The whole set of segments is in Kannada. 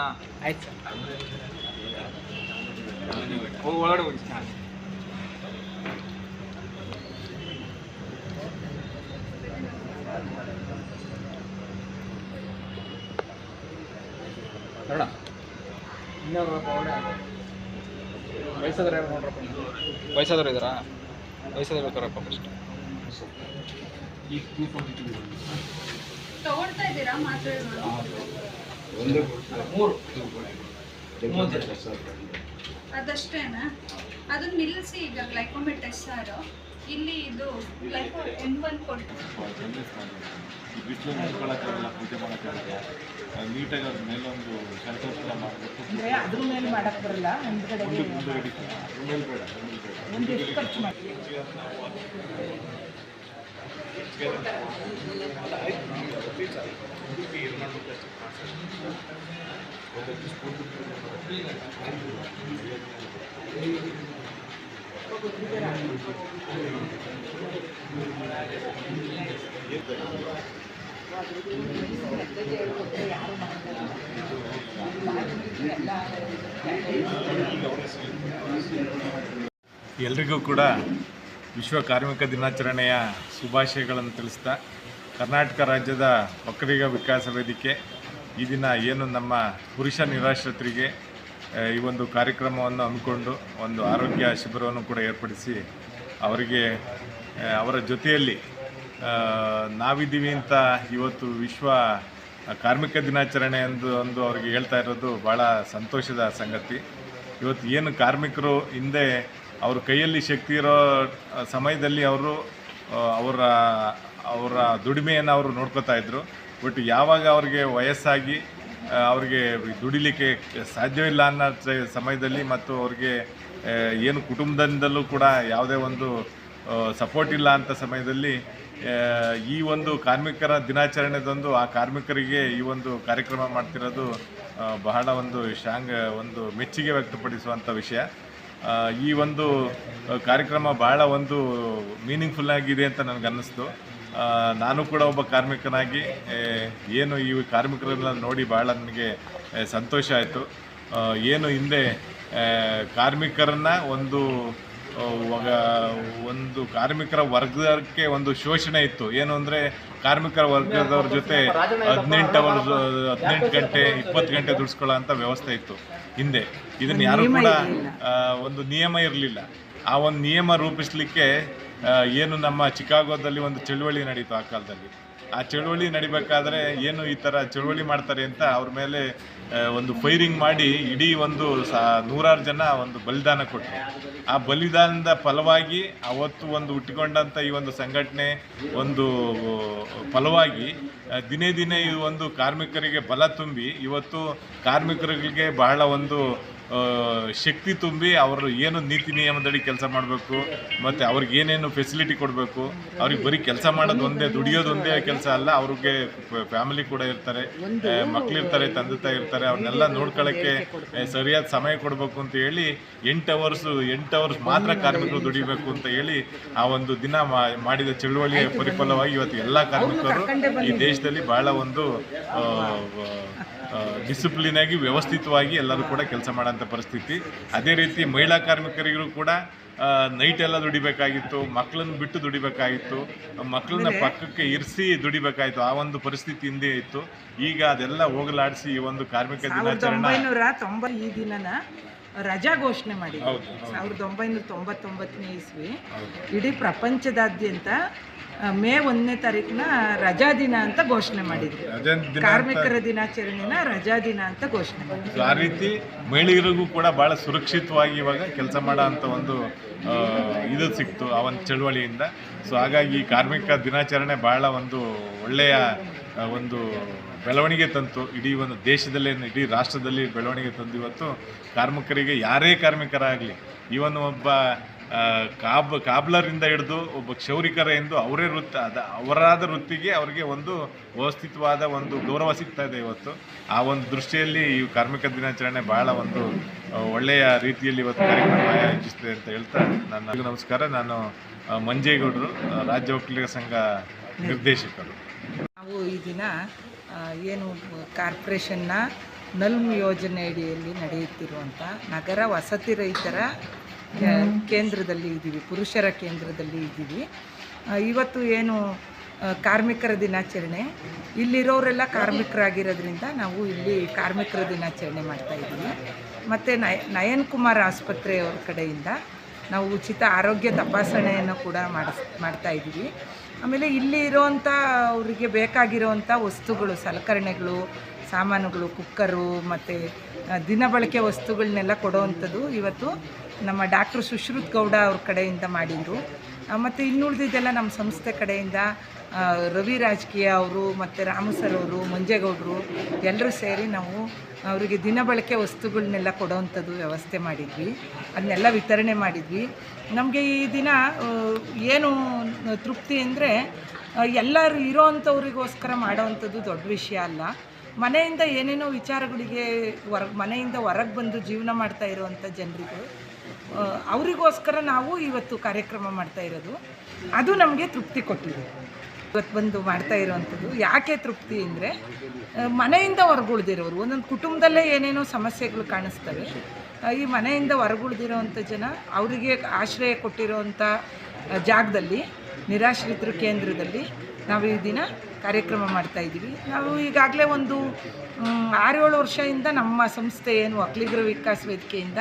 ಆಯ್ತಾ? ಆಯ್ತು ಸರ್. ಹೋಗಿ ಒಳಗಡೆ ಹೋಗಿ ನೋಡ ಇನ್ನೊಬ್ಬ ಪೌಡ ವಯಸ್ಸಾದ್ರೆ ನೋಡ್ರಪ್ಪ ವಯಸ್ಸಾದ್ರೆ ವಯಸ್ಸಾದವ್ರು ಇದ್ದಾರಾ? ವಯಸ್ಸಾದ್ರೆ ಬೇಕಾರಪ್ಪ ಫಸ್ಟ್ ತಗೊಳ್ತಾ ಇದ್ದೀರಾ? ಮೂರು. ಅದಷ್ಟೇನಾ? ಅದನ್ನ ನಿಲ್ಲಿಸಿ ಈಗ ಗ್ಲೈಕೋಮೆಟ್ ಎಸ್ ಆರ್ ಇಲ್ಲಿ ಇದು ಗ್ಲೈಕೋ ಎನ್ ಒನ್ ಕೊಟ್ಟು ಬಿಸಿಲು ನಿಂತ್ಕೊಳ್ಳೋಕ್ಕಾಗಲ್ಲ ಪೂಜೆ ಮಾಡೋಕ್ಕಾಗಲ್ಲ ನೀಟಾಗಿ ಅದ್ರ ಸಂತೋಷ ಮಾಡಬೇಕು ಅಂದ್ರೆ ಅದ್ರ ಮೇಲೆ ಮಾಡಕ್ ಬರಲ್ಲ ಮುಂದ್ಗಡೆಗೆ ಮುಂದುಗಡೆ ಅದ್ರ ಮೇಲೆ ಬೇಡ ಅದ್ರ ಮೇಲೆ ಬೇಡ ಒಂದು ಎಷ್ಟು ಖರ್ಚು ಮಾಡಿ ಎಲ್ರಿಗೂ ಕೂಡ ವಿಶ್ವ ಕಾರ್ಮಿಕ ದಿನಾಚರಣೆಯ ಶುಭಾಶಯಗಳನ್ನು ತಿಳಿಸ್ತಾ ಕರ್ನಾಟಕ ರಾಜ್ಯದ ಒಕ್ಕಲಿಗ ವಿಕಾಸ ವೇದಿಕೆ, ಈ ದಿನ ಏನು ನಮ್ಮ ಪುರುಷ ನಿರಾಶ್ರಿತರಿಗೆ ಈ ಒಂದು ಕಾರ್ಯಕ್ರಮವನ್ನು ಹಮ್ಮಿಕೊಂಡು ಒಂದು ಆರೋಗ್ಯ ಶಿಬಿರವನ್ನು ಕೂಡ ಏರ್ಪಡಿಸಿ ಅವರಿಗೆ ಅವರ ಜೊತೆಯಲ್ಲಿ ನಾವಿದ್ದೀವಿ ಅಂತ ಇವತ್ತು ವಿಶ್ವ ಕಾರ್ಮಿಕ ದಿನಾಚರಣೆ ಎಂದು ಒಂದು ಅವರಿಗೆ ಹೇಳ್ತಾ ಇರೋದು ಭಾಳ ಸಂತೋಷದ ಸಂಗತಿ. ಇವತ್ತು ಏನು ಕಾರ್ಮಿಕರು ಹಿಂದೆ ಅವ್ರ ಕೈಯಲ್ಲಿ ಶಕ್ತಿ ಇರೋ ಸಮಯದಲ್ಲಿ ಅವರು ಅವರ ಅವರ ದುಡಿಮೆಯನ್ನು ಅವರು ನೋಡ್ಕೋತಾ ಇದ್ರು. ಬಟ್ ಯಾವಾಗ ಅವ್ರಿಗೆ ವಯಸ್ಸಾಗಿ ಅವ್ರಿಗೆ ದುಡಿಲಿಕ್ಕೆ ಸಾಧ್ಯವಿಲ್ಲ ಅನ್ನೋ ಸಮಯದಲ್ಲಿ ಮತ್ತು ಅವ್ರಿಗೆ ಏನು ಕುಟುಂಬದಿಂದಲೂ ಕೂಡ ಯಾವುದೇ ಒಂದು ಸಪೋರ್ಟ್ ಇಲ್ಲ ಅಂತ ಸಮಯದಲ್ಲಿ ಈ ಒಂದು ಕಾರ್ಮಿಕರ ದಿನಾಚರಣೆದಂದು ಆ ಕಾರ್ಮಿಕರಿಗೆ ಈ ಒಂದು ಕಾರ್ಯಕ್ರಮ ಮಾಡ್ತಿರೋದು ಬಹಳ ಒಂದು ಶಾಂಗ್, ಒಂದು ಮೆಚ್ಚುಗೆ ವ್ಯಕ್ತಪಡಿಸುವಂಥ ವಿಷಯ. ಈ ಒಂದು ಕಾರ್ಯಕ್ರಮ ಬಹಳ ಒಂದು ಮೀನಿಂಗ್ಫುಲ್ ಆಗಿದೆ ಅಂತ ನನಗನ್ನಿಸ್ತು. ಅನ್ನಿಸ್ತು ನಾನು ಕೂಡ ಒಬ್ಬ ಕಾರ್ಮಿಕನಾಗಿ ಏನು ಈ ಕಾರ್ಮಿಕರನ್ನ ನೋಡಿ ಬಹಳ ನನಗೆ ಸಂತೋಷ ಆಯಿತು. ಏನು ಹಿಂದೆ ಕಾರ್ಮಿಕರನ್ನು ಒಂದು ಒಂದು ಕಾರ್ಮಿಕರ ವರ್ಗಕ್ಕೆ ಒಂದು ಶೋಷಣೆ ಇತ್ತು. ಏನು ಅಂದರೆ ಕಾರ್ಮಿಕರ ವರ್ಗದವ್ರ ಜೊತೆ ಹದಿನೆಂಟು ಅವರ್ ಹದಿನೆಂಟು ಗಂಟೆ ಇಪ್ಪತ್ತು ಗಂಟೆ ದುಡಿಸ್ಕೊಳ್ಳೋ ಅಂತ ವ್ಯವಸ್ಥೆ ಇತ್ತು ಹಿಂದೆ. ಇದನ್ನು ಯಾರು ಕೂಡ ಒಂದು ನಿಯಮ ಇರಲಿಲ್ಲ. ಆ ಒಂದು ನಿಯಮ ರೂಪಿಸಲಿಕ್ಕೆ ಏನು ನಮ್ಮ ಚಿಕಾಗೋದಲ್ಲಿ ಒಂದು ಚಳುವಳಿ ನಡೀತು ಆ ಕಾಲದಲ್ಲಿ. ಆ ಚಳುವಳಿ ನಡಿಬೇಕಾದ್ರೆ ಏನು ಈ ಥರ ಚಳುವಳಿ ಮಾಡ್ತಾರೆ ಅಂತ ಅವ್ರ ಮೇಲೆ ಒಂದು ಫೈರಿಂಗ್ ಮಾಡಿ ಇಡೀ ಒಂದು ನೂರಾರು ಜನ ಒಂದು ಬಲಿದಾನ ಕೊಟ್ಟರು ಆ ಬಲಿದಾನದ ಫಲವಾಗಿ ಅವತ್ತು ಒಂದು ಹುಟ್ಟಿಕೊಂಡಂಥ ಈ ಒಂದು ಸಂಘಟನೆ ಒಂದು ಫಲವಾಗಿ ದಿನೇ ದಿನೇ ಈ ಒಂದು ಕಾರ್ಮಿಕರಿಗೆ ಬಲ ತುಂಬಿ ಇವತ್ತು ಕಾರ್ಮಿಕರಿಗೆ ಬಹಳ ಒಂದು ಶಕ್ತಿ ತುಂಬಿ ಅವರು ಏನು ನೀತಿ ನಿಯಮದಡಿ ಕೆಲಸ ಮಾಡಬೇಕು ಮತ್ತು ಅವ್ರಿಗೆ ಏನೇನು ಫೆಸಿಲಿಟಿ ಕೊಡಬೇಕು ಅವ್ರಿಗೆ ಬರೀ ಕೆಲಸ ಮಾಡೋದು ಒಂದೇ ದುಡಿಯೋದು ಒಂದೇ ಕೆಲಸ ಅಲ್ಲ ಅವ್ರಿಗೆ ಫ್ಯಾಮಿಲಿ ಕೂಡ ಇರ್ತಾರೆ ಮಕ್ಕಳಿರ್ತಾರೆ ತಂದೆ ತಾಯಿ ಇರ್ತಾರೆ ಅವ್ರನ್ನೆಲ್ಲ ನೋಡ್ಕೊಳ್ಳೋಕ್ಕೆ ಸರಿಯಾದ ಸಮಯ ಕೊಡಬೇಕು ಅಂತ ಹೇಳಿ ಎಂಟು ಅವರ್ಸು ಎಂಟು ಅವರ್ಸ್ ಮಾತ್ರ ಕಾರ್ಮಿಕರು ದುಡಿಬೇಕು ಅಂತ ಹೇಳಿ ಆ ಒಂದು ದಿನ ಮಾಡಿದ ಚಳುವಳಿಯ ಪರಿಫಲವಾಗಿ ಇವತ್ತು ಎಲ್ಲ ಕಾರ್ಮಿಕರು ಈ ದೇಶದಲ್ಲಿ ಬಹಳ ಒಂದು ಡಿಸಿಪ್ಲಿನ್ ಆಗಿ ವ್ಯವಸ್ಥಿತವಾಗಿ ಎಲ್ಲರೂ ಕೂಡ ಕೆಲಸ ಮಾಡೋಂಥ ಪರಿಸ್ಥಿತಿ. ಅದೇ ರೀತಿ ಮಹಿಳಾ ಕಾರ್ಮಿಕರಿಗೂ ಕೂಡ ನೈಟ್ ಎಲ್ಲ ದುಡಿಬೇಕಾಗಿತ್ತು ಮಕ್ಕಳನ್ನ ಬಿಟ್ಟು ದುಡಿಬೇಕಾಗಿತ್ತು ಮಕ್ಕಳನ್ನ ಪಕ್ಕಕ್ಕೆ ಇರಿಸಿ ದುಡಿಬೇಕಾಗಿತ್ತು ಆ ಒಂದು ಪರಿಸ್ಥಿತಿ ಹಿಂದೆ ಇತ್ತು. ಈಗ ಅದೆಲ್ಲ ಹೋಗಲಾಡಿಸಿ ಈ ಒಂದು ಕಾರ್ಮಿಕ ದಿನಾಚರಣೆ ತೊಂಬ ಈ ದಿನನ ರಜಾ ಘೋಷಣೆ ಮಾಡಿದ್ರು. ಸಾವಿರದ ಒಂಬೈನೂರ ತೊಂಬತ್ತೊಂಬತ್ತನೇ ಇಸ್ವಿ. ಇಡೀ ಪ್ರಪಂಚದಾದ್ಯಂತ ಮೇ ಒಂದನೇ ತಾರೀಕಿನ ರಜಾ ದಿನ ಅಂತ ಘೋಷಣೆ ಮಾಡಿದ್ರು. ಕಾರ್ಮಿಕರ ದಿನಾಚರಣೆನ ರಜಾ ದಿನ ಅಂತ ಘೋಷಣೆ ಮಾಡಿದ್ರು. ಆ ರೀತಿ ಮಹಿಳೆಯರಿಗೂ ಕೂಡ ಬಹಳ ಸುರಕ್ಷಿತವಾಗಿ ಇವಾಗ ಕೆಲಸ ಮಾಡೋ ಅಂತ ಒಂದು ಇದು ಸಿಕ್ತು ಆ ಒಂದು ಚಳುವಳಿಯಿಂದ. ಸೊ ಹಾಗಾಗಿ ಕಾರ್ಮಿಕ ದಿನಾಚರಣೆ ಭಾಳ ಒಂದು ಒಳ್ಳೆಯ ಒಂದು ಬೆಳವಣಿಗೆ ತಂತು. ಇಡೀ ಒಂದು ದೇಶದಲ್ಲೇ ಇಡೀ ರಾಷ್ಟ್ರದಲ್ಲಿ ಬೆಳವಣಿಗೆ ತಂದು ಇವತ್ತು ಕಾರ್ಮಿಕರಿಗೆ, ಯಾರೇ ಕಾರ್ಮಿಕರಾಗಲಿ, ಈವನ್ ಒಬ್ಬ ಕಾಬ್, ಕಾಬ್ಲರಿಂದ ಹಿಡಿದು ಒಬ್ಬ ಕ್ಷೌರಿಕರ ಎಂದು ಅವರೇ ವೃತ್ತ ಅದ ಅವರಾದ ವೃತ್ತಿಗೆ ಅವರಿಗೆ ಒಂದು ವ್ಯವಸ್ಥಿತವಾದ ಒಂದು ಗೌರವ ಸಿಗ್ತಾ ಇದೆ ಇವತ್ತು. ಆ ಒಂದು ದೃಷ್ಟಿಯಲ್ಲಿ ಈ ಕಾರ್ಮಿಕ ದಿನಾಚರಣೆ ಬಹಳ ಒಂದು ಒಳ್ಳೆಯ ರೀತಿಯಲ್ಲಿ ಇವತ್ತು ಕಾರ್ಯಕ್ರಮ ಆಯೋಜಿಸಿದೆ ಅಂತ ಹೇಳ್ತಾ ನನ್ನ ನಮಸ್ಕಾರ. ನಾನು ಮಂಜೇಗೌಡರು ರಾಜ್ಯ ಒಕ್ಕಲಿಗ ಸಂಘ ನಿರ್ದೇಶಕರು. ನಾವು ಈ ದಿನ ಏನು ಕಾರ್ಪೊರೇಷನ್ನ ನಲ್ಮ್ ಯೋಜನೆ ಅಡಿಯಲ್ಲಿ ನಡೆಯುತ್ತಿರುವಂಥ ನಗರ ವಸತಿ ರೈತರ ಕೇಂದ್ರದಲ್ಲಿ ಇದ್ದೀವಿ ಪುರುಷರ ಕೇಂದ್ರದಲ್ಲಿ ಇದ್ದೀವಿ. ಇವತ್ತು ಏನು ಕಾರ್ಮಿಕರ ದಿನಾಚರಣೆ. ಇಲ್ಲಿರೋರೆಲ್ಲ ಕಾರ್ಮಿಕರಾಗಿರೋದ್ರಿಂದ ನಾವು ಇಲ್ಲಿ ಕಾರ್ಮಿಕರ ದಿನಾಚರಣೆ ಮಾಡ್ತಾ ಇದ್ದೀವಿ. ಮತ್ತು ನಯ ನಯನ್ ಕುಮಾರ್ ಆಸ್ಪತ್ರೆಯವ್ರ ಕಡೆಯಿಂದ ನಾವು ಉಚಿತ ಆರೋಗ್ಯ ತಪಾಸಣೆಯನ್ನು ಕೂಡ ಮಾಡಿಸ್ ಮಾಡ್ತಾ ಇದ್ದೀವಿ. ಆಮೇಲೆ ಇಲ್ಲಿ ಇರೋವಂಥ ಅವರಿಗೆ ಬೇಕಾಗಿರೋವಂಥ ವಸ್ತುಗಳು ಸಲಕರಣೆಗಳು ಸಾಮಾನುಗಳು ಕುಕ್ಕರು ಮತ್ತು ದಿನಬಳಕೆ ವಸ್ತುಗಳನ್ನೆಲ್ಲ ಕೊಡೋವಂಥದ್ದು ಇವತ್ತು ನಮ್ಮ ಡಾಕ್ಟರ್ ಸುಶ್ರುತ್ ಗೌಡ ಅವ್ರ ಕಡೆಯಿಂದ ಮಾಡಿದರು. ಮತ್ತು ಇನ್ನುಳಿದಿದ್ದೆಲ್ಲ ನಮ್ಮ ಸಂಸ್ಥೆ ಕಡೆಯಿಂದ ರವಿ ರಾಜಕೀಯ ಅವರು ಮತ್ತು ರಾಮು ಸರ್ ಅವರು, ಮಂಜೇಗೌಡರು ಎಲ್ಲರೂ ಸೇರಿ ನಾವು ಅವರಿಗೆ ದಿನಬಳಕೆ ವಸ್ತುಗಳನ್ನೆಲ್ಲ ಕೊಡೋವಂಥದ್ದು ವ್ಯವಸ್ಥೆ ಮಾಡಿದ್ವಿ. ಅದನ್ನೆಲ್ಲ ವಿತರಣೆ ಮಾಡಿದ್ವಿ. ನಮಗೆ ಈ ದಿನ ಏನು ತೃಪ್ತಿ ಅಂದರೆ ಎಲ್ಲರೂ ಇರೋವಂಥವ್ರಿಗೋಸ್ಕರ ಮಾಡೋವಂಥದ್ದು ದೊಡ್ಡ ವಿಷಯ ಅಲ್ಲ. ಮನೆಯಿಂದ ಏನೇನೋ ವಿಚಾರಗಳಿಗೆ ಹೊರ ಮನೆಯಿಂದ ಹೊರಗೆ ಬಂದು ಜೀವನ ಮಾಡ್ತಾ ಇರುವಂಥ ಜನರಿಗೂ ಅವರಿಗೋಸ್ಕರ ನಾವು ಇವತ್ತು ಕಾರ್ಯಕ್ರಮ ಮಾಡ್ತಾ ಇರೋದು. ಅದು ನಮಗೆ ತೃಪ್ತಿ ಕೊಟ್ಟಿದೆ. ಇವತ್ತು ಬಂದು ಮಾಡ್ತಾ ಇರೋವಂಥದ್ದು ಯಾಕೆ ತೃಪ್ತಿ ಅಂದರೆ ಮನೆಯಿಂದ ಹೊರಗುಳ್ದಿರೋರು, ಒಂದೊಂದು ಕುಟುಂಬದಲ್ಲೇ ಏನೇನೋ ಸಮಸ್ಯೆಗಳು ಕಾಣಿಸ್ತವೆ. ಈ ಮನೆಯಿಂದ ಹೊರಗುಳ್ದಿರೋವಂಥ ಜನ ಅವರಿಗೆ ಆಶ್ರಯ ಕೊಟ್ಟಿರೋವಂಥ ಜಾಗದಲ್ಲಿ ನಿರಾಶ್ರಿತರ ಕೇಂದ್ರದಲ್ಲಿ ನಾವು ಈ ದಿನ ಕಾರ್ಯಕ್ರಮ ಮಾಡ್ತಾ ಇದ್ದೀವಿ. ನಾವು ಈಗಾಗಲೇ ಒಂದು ಆರೇಳು ವರ್ಷದಿಂದ ನಮ್ಮ ಸಂಸ್ಥೆ ಏನು ಅಕ್ಲಿಗ್ರ ವಿಕಾಸ ವೇದಿಕೆಯಿಂದ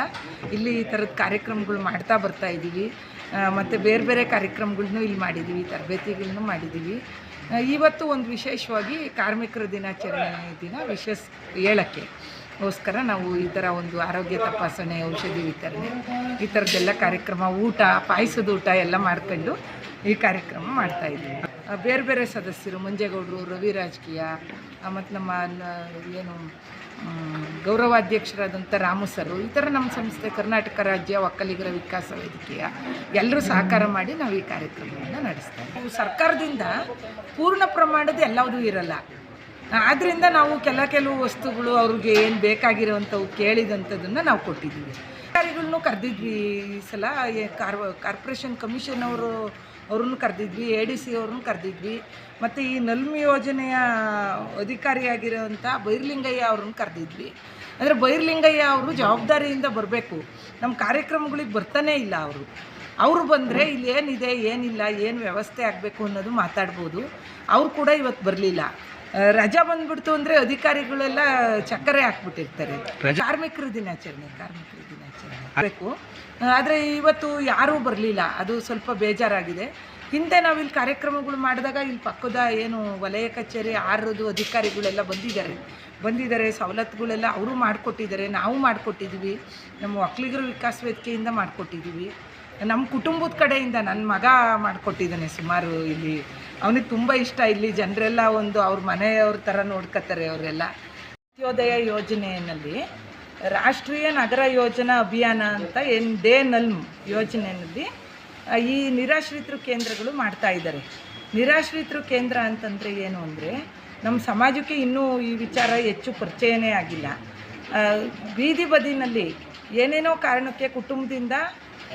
ಇಲ್ಲಿ ಈ ಥರದ ಕಾರ್ಯಕ್ರಮಗಳು ಮಾಡ್ತಾ ಬರ್ತಾ ಇದ್ದೀವಿ. ಮತ್ತು ಬೇರೆ ಬೇರೆ ಕಾರ್ಯಕ್ರಮಗಳ್ನೂ ಇಲ್ಲಿ ಮಾಡಿದ್ದೀವಿ ತರಬೇತಿಗಳನ್ನೂ ಮಾಡಿದ್ದೀವಿ. ಇವತ್ತು ಒಂದು ವಿಶೇಷವಾಗಿ ಕಾರ್ಮಿಕರ ದಿನಾಚರಣೆ ದಿನ, ವಿಶೇಷ ಏಳಕ್ಕೆ. ಗೋಸ್ಕರ ನಾವು ಈ ಥರ ಒಂದು ಆರೋಗ್ಯ ತಪಾಸಣೆ, ಔಷಧಿ ವಿತರಣೆ, ಈ ಥರದ್ದೆಲ್ಲ ಕಾರ್ಯಕ್ರಮ, ಊಟ, ಪಾಯಸದ ಊಟ ಎಲ್ಲ ಮಾಡ್ಕೊಂಡು ಈ ಕಾರ್ಯಕ್ರಮ ಮಾಡ್ತಾ ಇದ್ದೀವಿ. ಬೇರೆ ಬೇರೆ ಸದಸ್ಯರು, ಮಂಜೇಗೌಡರು, ರವಿ ರಾಜಕೀಯ ಮತ್ತು ನಮ್ಮ ಏನು ಗೌರವಾಧ್ಯಕ್ಷರಾದಂಥ ರಾಮು ಸರು, ಈ ಥರ ನಮ್ಮ ಸಂಸ್ಥೆ ಕರ್ನಾಟಕ ರಾಜ್ಯ ಒಕ್ಕಲಿಗರ ವಿಕಾಸ ವೇದಿಕೆಯ ಎಲ್ಲರೂ ಸಹಕಾರ ಮಾಡಿ ನಾವು ಈ ಕಾರ್ಯಕ್ರಮವನ್ನು ನಡೆಸ್ತಾ ಸರ್ಕಾರದಿಂದ ಪೂರ್ಣ ಪ್ರಮಾಣದ ಎಲ್ಲವೂ ಇರಲ್ಲ. ಆದ್ದರಿಂದ ನಾವು ಕೆಲ ಕೆಲವು ವಸ್ತುಗಳು ಅವ್ರಿಗೆ ಏನು ಬೇಕಾಗಿರೋವಂಥವು ಕೇಳಿದಂಥದ್ದನ್ನು ನಾವು ಕೊಟ್ಟಿದ್ದೀವಿ. ಅಧಿಕಾರಿಗಳನ್ನೂ ಕರೆದಿದ್ವಿ ಈ ಸಲ ಕಾರ್ ಕಾರ್ಪೊರೇಷನ್ ಕಮಿಷನ್ ಅವರು, ಅವ್ರನ್ನ ಕರೆದಿದ್ವಿ ಎ ಡಿ ಸಿ ಅವ್ರನ್ನ ಕರೆದಿದ್ವಿ, ಮತ್ತು ಈ ನಲ್ಮಿ ಯೋಜನೆಯ ಅಧಿಕಾರಿಯಾಗಿರೋವಂಥ ಬೈರ್ಲಿಂಗಯ್ಯ ಅವ್ರನ್ನ ಕರೆದಿದ್ವಿ. ಅಂದರೆ ಬೈರ್ಲಿಂಗಯ್ಯ ಅವರು ಜವಾಬ್ದಾರಿಯಿಂದ ಬರಬೇಕು. ನಮ್ಮ ಕಾರ್ಯಕ್ರಮಗಳಿಗೆ ಬರ್ತಾನೇ ಇಲ್ಲ ಅವರು. ಅವರು ಬಂದರೆ ಇಲ್ಲಿ ಏನಿದೆ, ಏನಿಲ್ಲ, ಏನು ವ್ಯವಸ್ಥೆ ಆಗಬೇಕು ಅನ್ನೋದು ಮಾತಾಡ್ಬೋದು. ಅವರು ಕೂಡ ಇವತ್ತು ಬರಲಿಲ್ಲ. ರಜಾ ಬಂದ್ಬಿಡ್ತು ಅಂದರೆ ಅಧಿಕಾರಿಗಳೆಲ್ಲ ಚಕ್ಕರೆ ಹಾಕ್ಬಿಟ್ಟಿರ್ತಾರೆ. ಕಾರ್ಮಿಕರ ದಿನಾಚರಣೆ ಕಾರ್ಮಿಕರ ದಿನಾಚರಣೆ. ಬೇಕು. ಆದರೆ ಇವತ್ತು ಯಾರೂ ಬರಲಿಲ್ಲ. ಅದು ಸ್ವಲ್ಪ ಬೇಜಾರಾಗಿದೆ. ಹಿಂದೆ ನಾವು ಇಲ್ಲಿ ಕಾರ್ಯಕ್ರಮಗಳು ಮಾಡಿದಾಗ ಇಲ್ಲಿ ಪಕ್ಕದ ಏನು ವಲಯ ಕಚೇರಿ ಆರದು ಅಧಿಕಾರಿಗಳೆಲ್ಲ ಬಂದಿದ್ದಾರೆ. ಬಂದಿದ್ದಾರೆ ಸವಲತ್ತುಗಳೆಲ್ಲ ಅವರು ಮಾಡಿಕೊಟ್ಟಿದ್ದಾರೆ. ನಾವು ಮಾಡಿಕೊಟ್ಟಿದ್ದೀವಿ. ನಮ್ಮ ಒಕ್ಕಲಿಗರ ವಿಕಾಸ ವೇದಿಕೆಯಿಂದ ಮಾಡಿಕೊಟ್ಟಿದ್ದೀವಿ. ನಮ್ಮ ಕುಟುಂಬದ ಕಡೆಯಿಂದ ನನ್ನ ಮಗ ಮಾಡಿಕೊಟ್ಟಿದ್ದಾನೆ ಸುಮಾರು ಇಲ್ಲಿ. ಅವನಿಗೆ ತುಂಬ ಇಷ್ಟ. ಇಲ್ಲಿ ಜನರೆಲ್ಲ ಒಂದು ಅವ್ರ ಮನೆಯವ್ರ ಥರ ನೋಡ್ಕೋತಾರೆ ಅವರೆಲ್ಲ. ಅಂತ್ಯೋದಯ ಯೋಜನೆಯಲ್ಲಿ ರಾಷ್ಟ್ರೀಯ ನಗರ ಯೋಜನಾ ಅಭಿಯಾನ ಅಂತ ಎನ್ ಡೇ ನಲ್ಮ್ ಯೋಜನೆಯಲ್ಲಿ ಈ ನಿರಾಶ್ರಿತರು ಕೇಂದ್ರಗಳು ಮಾಡ್ತಾ ಇದ್ದಾರೆ. ನಿರಾಶ್ರಿತರು ಕೇಂದ್ರ ಅಂತಂದರೆ ಏನು ಅಂದರೆ ನಮ್ಮ ಸಮಾಜಕ್ಕೆ ಇನ್ನೂ ಈ ವಿಚಾರ ಹೆಚ್ಚು ಪರಿಚಯನೇ ಆಗಿಲ್ಲ. ಬೀದಿ ಬದಿನಲ್ಲಿ ಏನೇನೋ ಕಾರಣಕ್ಕೆ ಕುಟುಂಬದಿಂದ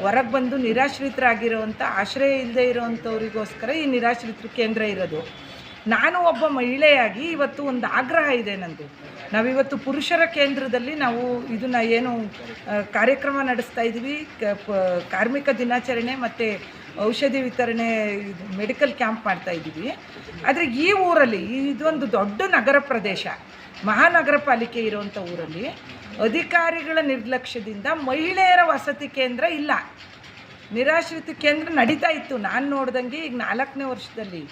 ಹೊರಗೆ ಬಂದು ನಿರಾಶ್ರಿತರಾಗಿರೋವಂಥ ಆಶ್ರಯ ಇಲ್ಲದೆ ಇರೋವಂಥವ್ರಿಗೋಸ್ಕರ ಈ ನಿರಾಶ್ರಿತರ ಕೇಂದ್ರ ಇರೋದು. ನಾನು ಒಬ್ಬ ಮಹಿಳೆಯಾಗಿ ಇವತ್ತು ಒಂದು ಆಗ್ರಹ ಇದೆ ನಂದು. ನಾವಿವತ್ತು ಪುರುಷರ ಕೇಂದ್ರದಲ್ಲಿ ನಾವು ಇದನ್ನು ಏನು ಕಾರ್ಯಕ್ರಮ ನಡೆಸ್ತಾ ಪ- ಕಾರ್ಮಿಕ ದಿನಾಚರಣೆ ಮತ್ತು ಔಷಧಿ ವಿತರಣೆ ಮೆಡಿಕಲ್ ಕ್ಯಾಂಪ್ ಮಾಡ್ತಾ ಇದ್ದೀವಿ. ಆದರೆ ಈ ಊರಲ್ಲಿ, ಇದೊಂದು ದೊಡ್ಡ ನಗರ ಪ್ರದೇಶ ಮಹಾನಗರ ಪಾಲಿಕೆ ಇರುವಂಥ ಊರಲ್ಲಿ ಅಧಿಕಾರಿಗಳ ನಿರ್ಲಕ್ಷ್ಯದಿಂದ ಮಹಿಳೆಯರ ವಸತಿ ಕೇಂದ್ರ ಇಲ್ಲ. ನಿರಾಶ್ರಿತ ಕೇಂದ್ರ ನಡೀತಾ ಇತ್ತು. ನಾನು ನೋಡ್ದಂಗೆ ಈಗ ನಾಲ್ಕನೇ ವರ್ಷದಲ್ಲಿ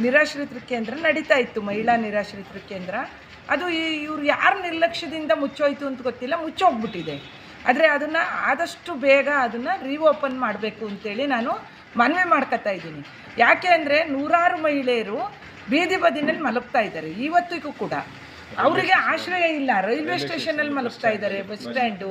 ನಿರಾಶ್ರಿತ ಕೇಂದ್ರ ನಡೀತಾ ಇತ್ತು. ಮಹಿಳಾ ನಿರಾಶ್ರಿತ ಕೇಂದ್ರ. ಅದು ಇವ್ರು ಯಾರ ನಿರ್ಲಕ್ಷ್ಯದಿಂದ ಮುಚ್ಚೋಯ್ತು ಅಂತ ಗೊತ್ತಿಲ್ಲ. ಮುಚ್ಚೋಗ್ಬಿಟ್ಟಿದೆ. ಆದರೆ ಅದನ್ನು ಆದಷ್ಟು ಬೇಗ ಅದನ್ನು ರೀಓಪನ್ ಮಾಡಬೇಕು ಅಂತೇಳಿ ನಾನು ಮನವಿ ಮಾಡ್ಕೊತಾ ಇದ್ದೀನಿ. ಯಾಕೆ ಅಂದರೆ ನೂರಾರು ಮಹಿಳೆಯರು ಬೀದಿ ಬದಿನಲ್ಲಿ ಮಲಗ್ತಾ ಇದ್ದಾರೆ. ಇವತ್ತಿಗೂ ಕೂಡ. ಅವರಿಗೆ ಆಶ್ರಯ ಇಲ್ಲ. ರೈಲ್ವೆ ಸ್ಟೇಷನಲ್ಲಿ ಮಲಗ್ತಾ ಇದ್ದಾರೆ ಬಸ್ ಸ್ಟ್ಯಾಂಡು.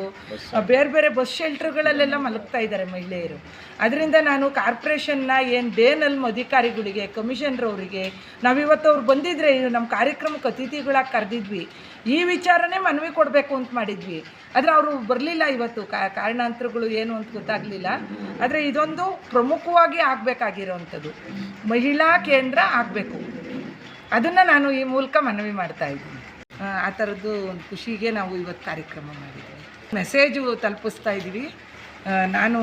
ಬೇರೆ ಬೇರೆ ಬಸ್ ಶೆಲ್ಟರ್ಗಳಲ್ಲೆಲ್ಲ ಮಲಗ್ತಾ ಇದ್ದಾರೆ ಮಹಿಳೆಯರು. ಅದರಿಂದ ನಾನು ಕಾರ್ಪೊರೇಷನ್ನ ಏನು ಡೇನಲ್ ಅಧಿಕಾರಿಗಳಿಗೆ ನಾವು ನಾವಿವತ್ತು ಅವ್ರು ಬಂದಿದ್ರೆ ನಮ್ಮ ಕಾರ್ಯಕ್ರಮಕ್ಕೆ ಅತಿಥಿಗಳಾಗಿ ಕರೆದಿದ್ವಿ. ಈ ವಿಚಾರನೇ ಮನವಿ ಕೊಡಬೇಕು ಅಂತ ಮಾಡಿದ್ವಿ. ಆದರೆ ಅವರು ಬರಲಿಲ್ಲ ಇವತ್ತು. ಕಾರಣಾಂತರಗಳು ಏನು ಅಂತ ಗೊತ್ತಾಗಲಿಲ್ಲ. ಆದರೆ ಇದೊಂದು ಪ್ರಮುಖವಾಗಿ ಆಗಬೇಕಾಗಿರೋವಂಥದ್ದು ಮಹಿಳಾ ಕೇಂದ್ರ ಆಗಬೇಕು. ಅದನ್ನು ನಾನು ಈ ಮೂಲಕ ಮನವಿ ಮಾಡ್ತಾ ಇದ್ದೀನಿ. ಆ, ಥರದ್ದು ಒಂದು ಖುಷಿಗೆ ನಾವು ಇವತ್ತು ಕಾರ್ಯಕ್ರಮ ಮಾಡಿದ್ದೀವಿ. ಮೆಸೇಜು ತಲುಪಿಸ್ತಾ ಇದ್ದೀವಿ. ನಾನು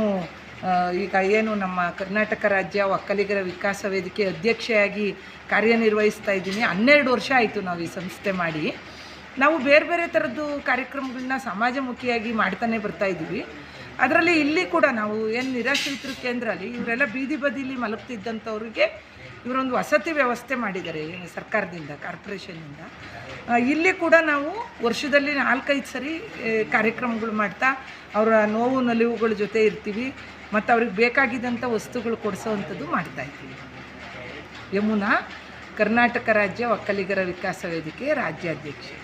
ಈಗ ಏನು ನಮ್ಮ ಕರ್ನಾಟಕ ರಾಜ್ಯ ಒಕ್ಕಲಿಗರ ವಿಕಾಸ ವೇದಿಕೆ ಅಧ್ಯಕ್ಷೆಯಾಗಿ ಕಾರ್ಯನಿರ್ವಹಿಸ್ತಾ ಇದ್ದೀನಿ. ಹನ್ನೆರಡು ವರ್ಷ ಆಯಿತು ನಾವು ಈ ಸಂಸ್ಥೆ ಮಾಡಿ. ನಾವು ಬೇರೆ ಬೇರೆ ಥರದ್ದು ಕಾರ್ಯಕ್ರಮಗಳನ್ನ ಸಮಾಜಮುಖಿಯಾಗಿ ಮಾಡ್ತಾನೆ ಬರ್ತಾ ಇದ್ದೀವಿ. ಅದರಲ್ಲಿ ಇಲ್ಲಿ ಕೂಡ ನಾವು ಏನು ನಿರಾಶ್ರಿತರ ಕೇಂದ್ರ ಅಲ್ಲಿ, ಇವರೆಲ್ಲ ಬೀದಿ ಬದಿಲಿ ಮಲಗ್ತಿದ್ದಂಥವ್ರಿಗೆ ಇವರೊಂದು ವಸತಿ ವ್ಯವಸ್ಥೆ ಮಾಡಿದ್ದಾರೆ ಸರ್ಕಾರದಿಂದ, ಕಾರ್ಪೊರೇಷನ್ನಿಂದ. ಇಲ್ಲಿ ಕೂಡ ನಾವು ವರ್ಷದಲ್ಲಿ ನಾಲ್ಕೈದು ಸರಿ ಕಾರ್ಯಕ್ರಮಗಳು ಮಾಡ್ತಾ ಅವರ ನೋವು ನಲಿವುಗಳ ಜೊತೆ ಇರ್ತೀವಿ, ಮತ್ತು ಅವ್ರಿಗೆ ಬೇಕಾಗಿದ್ದಂಥ ವಸ್ತುಗಳು ಕೊಡಿಸೋವಂಥದ್ದು ಮಾಡ್ತಾ ಇದ್ದೀವಿ. ಯಮುನಾ ಕರ್ನಾಟಕ ರಾಜ್ಯ ಒಕ್ಕಲಿಗರ ವಿಕಾಸ ವೇದಿಕೆ ರಾಜ್ಯಾಧ್ಯಕ್ಷೆ.